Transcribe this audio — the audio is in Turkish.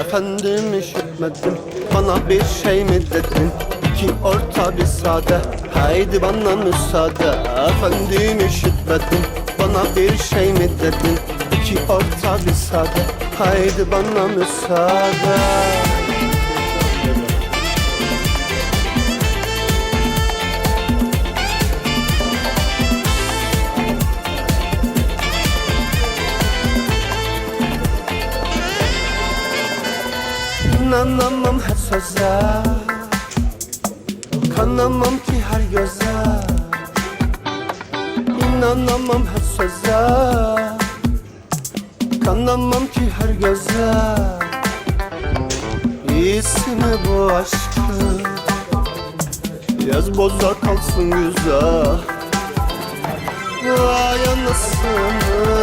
Efendim üşütmedim Bana bir şey mi dedin? İki orta bir sade. Haydi bana müsaade. Efendim üşütmedim Bana bir şey mi dedin? İki orta bir sade. Haydi bana müsaade İnanamam her söze. Kanamam ki her göze. İnanamam her söze. Kanamam ki her göze. İyisi mi bu aşkın Yaz boza kalsın güzel. Vay anasını